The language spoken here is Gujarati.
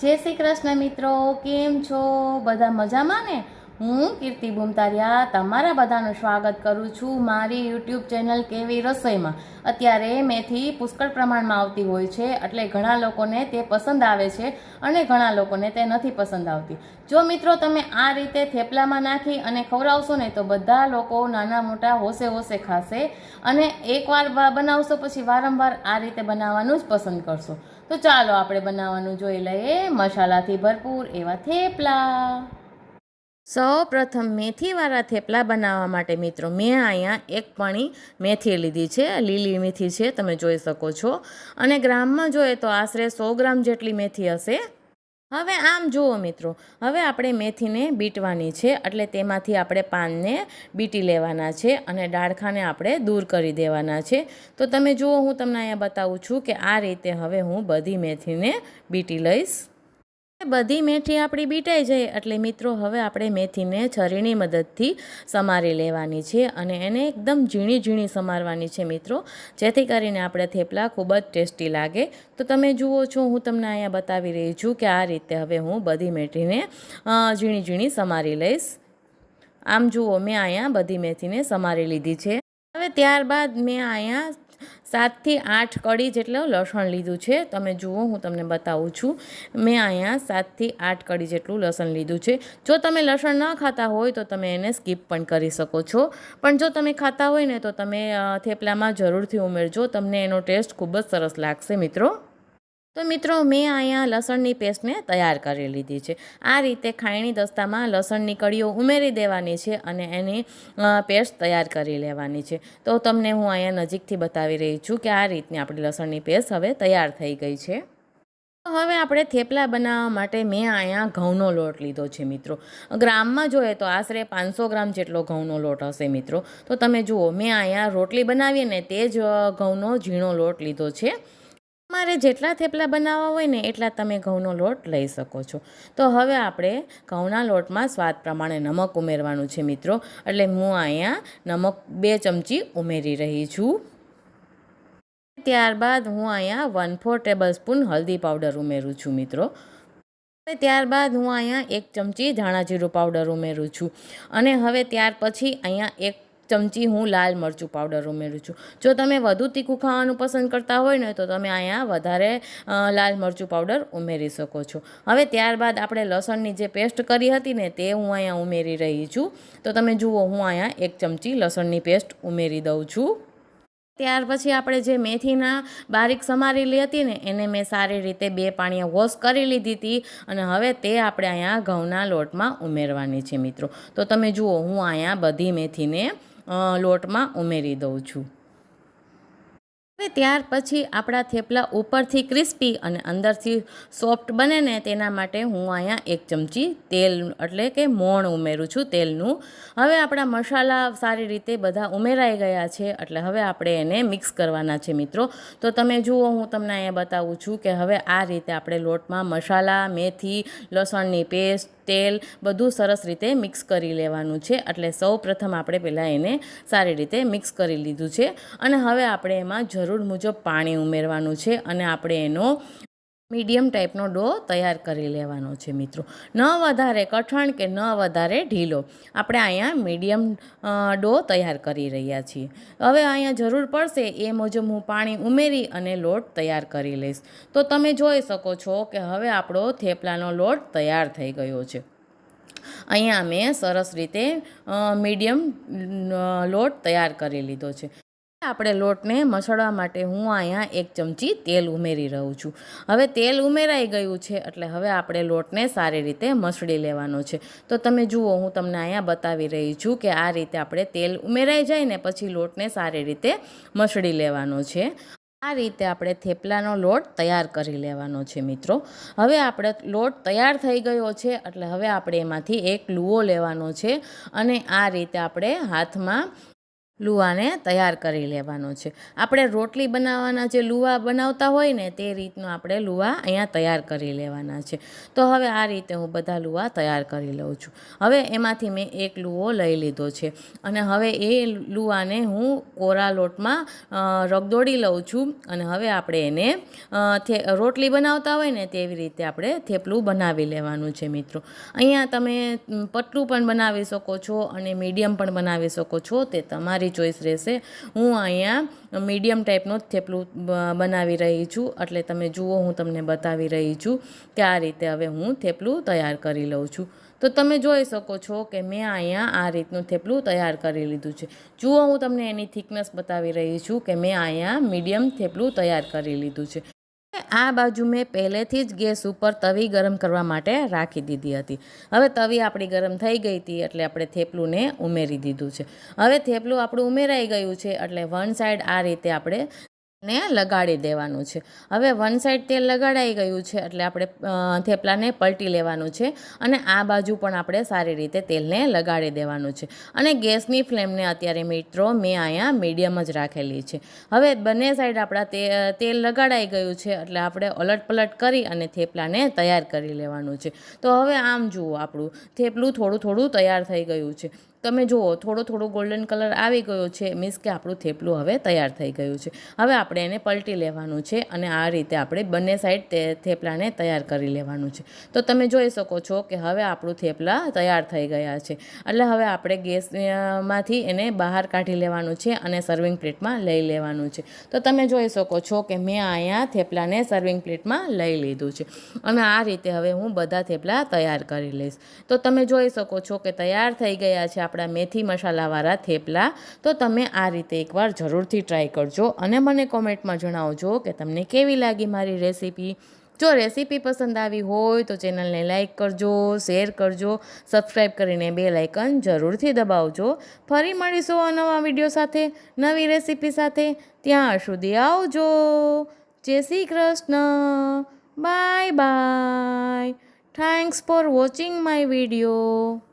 જય શ્રી કૃષ્ણ મિત્રો કેમ છો? બધા મજામાં ને? હું કીર્તિ બુમતારિયા તમારા બધાનું સ્વાગત કરું છું મારી યુટ્યુબ ચેનલ કેવી રસોઈમાં. અત્યારે મેથી પુષ્કળ પ્રમાણમાં આવતી હોય છે, એટલે ઘણા લોકોને તે પસંદ આવે છે અને ઘણા લોકોને તે નથી પસંદ આવતી. જો મિત્રો તમે આ રીતે થેપલામાં નાખી અને ખવડાવશો ને તો બધા લોકો નાના મોટા હોશે હોશે ખાશે અને એકવાર બનાવશો પછી વારંવાર આ રીતે બનાવવાનું જ પસંદ કરશો. તો ચાલો આપણે બનાવવાનું જોઈ લઈએ. મસાલાથી ભરપૂર એવા થેપલા. સૌ પ્રથમ મેથીવાળા થેપલા બનાવવા માટે મિત્રો મેં અહીંયા એક પણી મેથી લીધી છે, લીલી મેથી છે, તમે જોઈ શકો છો. અને ગ્રામમાં જોઈએ તો આશરે સો ગ્રામ જેટલી મેથી હશે. હવે આમ જુઓ મિત્રો, હવે આપણે મેથીને બીટવાની છે, એટલે તેમાંથી આપણે પાનને બીટી લેવાના છે અને ડાળખાને આપણે દૂર કરી દેવાના છે. તો તમે જુઓ, હું તમને અહીંયા બતાવું છું કે આ રીતે હવે હું બધી મેથીને બીટી લઈશ. બધી મેથી આપણી બીટાઈ જાય એટલે મિત્રો, હવે આપણે મેથીને છરીની મદદથી સમારી લેવાની છે અને એને એકદમ ઝીણી ઝીણી સમારવાની છે મિત્રો. જેથી કરીને આપણે થેપલા ખૂબ જ ટેસ્ટી લાગે. તો તમે જુઓ છો, હું તમને અહીંયા બતાવી રહી છું કે આ રીતે હવે હું બધી મેથીને ઝીણી ઝીણી સમારી લઈશ. આમ જુઓ, મેં અહીંયા બધી મેથીને સમારી લીધી છે. હવે ત્યારબાદ મેં અહીંયા સાતથી આઠ કડી જેટલું લસણ લીધું છે. તમે જુઓ, હું તમને બતાવું છું. મેં અહીંયા સાતથી આઠ કડી જેટલું લસણ લીધું છે. જો તમે લસણ ન ખાતા હોય તો તમે એને સ્કીપ પણ કરી શકો છો. પણ જો તમે ખાતા હોય ને તો તમે થેપલામાં જરૂરથી ઉમેરજો. તમને એનો ટેસ્ટ ખૂબ જ સરસ લાગશે મિત્રો. તો મિત્રો, મેં અહીંયા લસણની પેસ્ટને તૈયાર કરી લીધી છે. આ રીતે ખાયણી દસ્તામાં લસણની કળીઓ ઉમેરી દેવાની છે અને એની પેસ્ટ તૈયાર કરી લેવાની છે. તો તમને હું અહીંયા નજીકથી બતાવી રહી છું કે આ રીતની આપણી લસણની પેસ્ટ હવે તૈયાર થઈ ગઈ છે. હવે આપણે થેપલા બનાવવા માટે મેં અહીંયા ઘઉંનો લોટ લીધો છે મિત્રો. ગ્રામમાં જોઈએ તો આશરે પાંચસો ગ્રામ જેટલો ઘઉંનો લોટ હશે મિત્રો. તો તમે જુઓ, મેં અહીંયા રોટલી બનાવીએ ને તે જ ઘઉંનો ઝીણો લોટ લીધો છે. તમારે જેટલા થેપલા બનાવવા હોય ને એટલા તમે ઘઉંનો લોટ લઈ શકો છો. તો હવે આપણે ઘઉંના લોટમાં સ્વાદ પ્રમાણે નમક ઉમેરવાનું છે મિત્રો. એટલે હું અહીંયા નમક બે ચમચી ઉમેરી રહી છું. ત્યારબાદ હું અહીંયા વન ફોર ટેબલ સ્પૂન હલ્દી પાવડર ઉમેરું છું મિત્રો. હવે ત્યારબાદ હું અહીંયા એક ચમચી ધાણા જીરું પાવડર ઉમેરું છું. અને હવે ત્યાર પછી અહીંયા એક ચમચી હું લાલ મરચું પાવડર ઉમેરું છું. જો તમે વધુ તીખું ખાવાનું પસંદ કરતા હોય ને, તો તમે અહીંયા વધારે લાલ મરચું પાવડર ઉમેરી શકો છો. હવે ત્યારબાદ આપણે લસણની જે પેસ્ટ કરી હતી ને, તે હું અહીંયા ઉમેરી રહી છું. તો તમે જુઓ, હું અહીંયા એક ચમચી લસણની પેસ્ટ ઉમેરી દઉં છું. ત્યાર પછી આપણે જે મેથીના બારીક સમારેલી હતી ને, એને મેં સારી રીતે બે પાણીએ વોશ કરી લીધી હતી અને હવે તે આપણે અહીંયા ઘઉંના લોટમાં ઉમેરવાની છે મિત્રો. તો તમે જુઓ, હું અહીંયા બધી મેથીને લોટમાં ઉમેરી દઉં છું. હવે ત્યાર પછી આપણા થેપલા ઉપરથી ક્રિસ્પી અને અંદરથી સોફ્ટ બને ને તેના માટે હું અહીંયા એક ચમચી તેલ એટલે કે મોણ ઉમેરું છું તેલનું. હવે આપણા મસાલા સારી રીતે બધા ઉમેરાઈ ગયા છે એટલે હવે આપણે એને મિક્સ કરવાના છે મિત્રો. તો તમે જુઓ, હું તમને અહીંયા બતાવું છું કે હવે આ રીતે આપણે લોટમાં મસાલા, મેથી, લસણની પેસ્ટ તેલ બધું સરસ રીતે મિક્સ કરી લેવાનું છે. એટલે સૌ પ્રથમ આપણે પહેલાં એને સારી રીતે મિક્સ કરી લીધું છે. અને હવે આપણે એમાં જરૂર મુજબ પાણી ઉમેરવાનું છે અને આપણે એનો મીડિયમ ટાઈપનો ડો તૈયાર કરી લેવાનો છે મિત્રો. ન વધારે કઠણ કે ન વધારે ઢીલો. આપણે અહીંયા મીડિયમ ડો તૈયાર કરી રહ્યા છીએ. હવે અહીંયા જરૂર પડશે એ મુજબ હું પાણી ઉમેરી અને લોટ તૈયાર કરી લઈશ. તો તમે જોઈ શકો છો કે હવે આપણો થેપલાનો લોટ તૈયાર થઈ ગયો છે. અહીંયા મેં સરસ રીતે મીડિયમ લોટ તૈયાર કરી લીધો છે. આપણે લોટને મસળવા માટે હું અહીંયા એક ચમચી તેલ ઉમેરી રહું છું. હવે તેલ ઉમેરાઈ ગયું છે એટલે હવે આપણે લોટને સારી રીતે મસળી લેવાનો છે. તો તમે જુઓ, હું તમને અહીંયા બતાવી રહી છું કે આ રીતે આપણે તેલ ઉમેરાઈ જાય ને પછી લોટને સારી રીતે મસળી લેવાનો છે. આ રીતે આપણે થેપલાનો લોટ તૈયાર કરી લેવાનો છે મિત્રો. હવે આપણે લોટ તૈયાર થઈ ગયો છે એટલે હવે આપણે એમાંથી એક લુઓ લેવાનો છે અને આ રીતે આપણે હાથમાં લુવાને તૈયાર કરી લેવાનો છે. આપણે રોટલી બનાવવાના જે લુવા બનાવતા હોય ને, તે રીતનો આપણે લુવા અહીંયા તૈયાર કરી લેવાના છે. તો હવે આ રીતે હું બધા લુવા તૈયાર કરી લઉં છું. હવે એમાંથી મેં એક લુવો લઈ લીધો છે. અને હવે એ લુવાને હું કોરા લોટમાં રગદોડી લઉં છું. અને હવે આપણે એને રોટલી બનાવતા હોય ને, તેવી રીતે આપણે થેપલું બનાવી લેવાનું છે મિત્રો. અહીંયા તમે પટલું પણ બનાવી શકો છો અને મીડિયમ પણ બનાવી શકો છો. તે તમારી ચોઈસ રહેશે. હું અહીંયા મીડિયમ ટાઈપનું જ થેપલું બનાવી રહી છું. એટલે તમે જુઓ, હું તમને બતાવી રહી છું કે આ રીતે હવે હું થેપલું તૈયાર કરી લઉં છું. તો તમે જોઈ શકો છો કે મેં અહીંયા આ રીતનું થેપલું તૈયાર કરી લીધું છે. જુઓ, હું તમને એની થિકનેસ બતાવી રહી છું કે મેં અહીંયા મીડિયમ થેપલું તૈયાર કરી લીધું છે. આ બાજુ મેં પહેલેથી જ ગેસ ઉપર તવી ગરમ કરવા માટે રાખી દીધી હતી. હવે તવી આપણી ગરમ થઈ ગઈ હતી એટલે આપણે થેપલુંને ઉમેરી દીધું છે. હવે થેપલું આપણું ઉમેરાઈ ગયું છે એટલે વન સાઈડ આ રીતે આપણે ને લગાડી દેવાનું છે. હવે વન સાઈડ તેલ લગાડાઈ ગયું છે એટલે આપણે થેપલાને પલટી લેવાનું છે અને આ બાજુ પણ આપણે સારી રીતે તેલને લગાડી દેવાનું છે. અને ગેસની ફ્લેમને અત્યારે મિત્રો મેં અહીંયા મીડિયમ જ રાખેલી છે. હવે બંને સાઈડ આપણા તેલ લગાડાઈ ગયું છે એટલે આપણે અલટ પલટ કરી અને થેપલાને તૈયાર કરી લેવાનું છે. તો હવે આમ જુઓ આપણું, થેપલું થોડું થોડું તૈયાર થઈ ગયું છે. તમે જુઓ, થોડો થોડો ગોલ્ડન કલર આવી ગયો છે મીન્સ કે આપણું થેપલું હવે તૈયાર થઈ ગયું છે. હવે આપણે એને પલટી લેવાનું છે અને આ રીતે આપણે બંને સાઈડ થેપલાને તૈયાર કરી લેવાનું છે. તો તમે જોઈ શકો છો કે હવે આપણું થેપલા તૈયાર થઈ ગયા છે. એટલે હવે આપણે ગેસમાંથી એને બહાર કાઢી લેવાનું છે અને સર્વિંગ પ્લેટમાં લઈ લેવાનું છે. તો તમે જોઈ શકો છો કે મેં અહીંયા થેપલાને સર્વિંગ પ્લેટમાં લઈ લીધું છે. અને આ રીતે હવે હું બધા થેપલા તૈયાર કરી લઈશ. તો તમે જોઈ શકો છો કે તૈયાર થઈ ગયા છે આપણા મેથી મસાલાવાળા થેપલા, તો તમે આ રીતે એકવાર જરૂરથી ટ્રાય કરજો. અને મને કોમેન્ટમાં જણાવજો કે તમને કેવી લાગી મારી રેસીપી જો રેસીપી પસંદ આવી હોય તો ચેનલને લાઇક કરજો શેર કરજો સબસ્ક્રાઈબ કરીને બે લાઇકન જરૂરથી દબાવજો. ફરી મળીશું આ નવા વીડિયો સાથે, નવી રેસીપી સાથે. ત્યાં સુધી આવજો. જય Shri Krishna. Bye bye thanks for watching my video